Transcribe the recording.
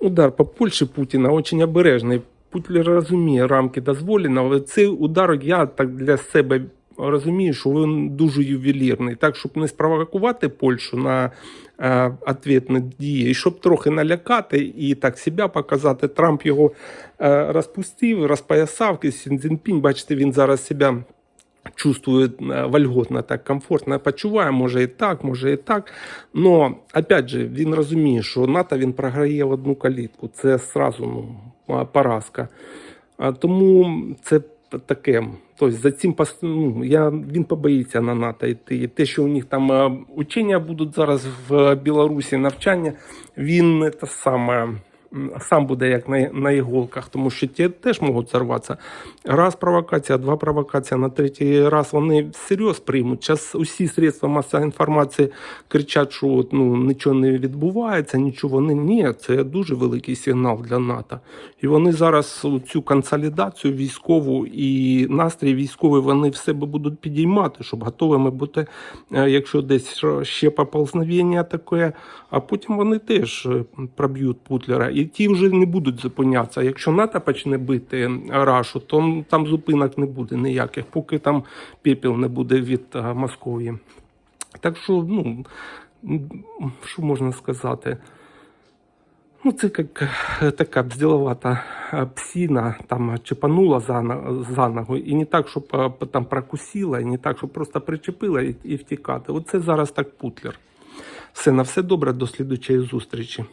Удар по Польщі Путіна очень обережний. Путлер розуміє рамки дозволеного, але цей удар я так для себе розумію, що він дуже ювелірний. Так, щоб не спровокувати Польщу на е, ответні дії, і щоб трохи налякати і так себе показати. Трамп його е, розпустив, розпоясав, Сін Цзіньпінь, бачите, він зараз себе чувствує е, вольготно, так комфортно почуває, може і так, може і так. Но, опять же, він розуміє, що НАТО він програє в одну калітку. Це сразу ну, поразка. Тому це таке. Тобто за цим ну, я, він побоїться на НАТО йти. І те, що у них там учення будуть зараз в Білорусі, навчання, він те саме. Сам буде як на, на іголках, тому що ті теж можуть зарватися. Раз провокація, два провокація, на третій раз вони всерйоз приймуть. Зараз усі средства масової інформації кричать, що от, ну, нічого не відбувається, нічого вони ні. Це дуже великий сигнал для НАТО. І вони зараз цю консолідацію військову і настрій військовий вони в себе будуть підіймати, щоб готовими бути, е, якщо десь ще поползновення таке, а потім вони теж е, проб'ють Путлера. І ті вже не будуть зупинятися. Якщо НАТО почне бити Рашу, то там зупинок не буде ніяких, поки там пепел не буде від е, Московії. Так що, ну, що можна сказати? Ну, це як е, така бзділовата е, псина, там чіпанула за, ногу, і не так, щоб там прокусила, і не так, щоб просто причепила і, і втікати. Оце зараз так путлер. Все, на все добре, до слідучої зустрічі.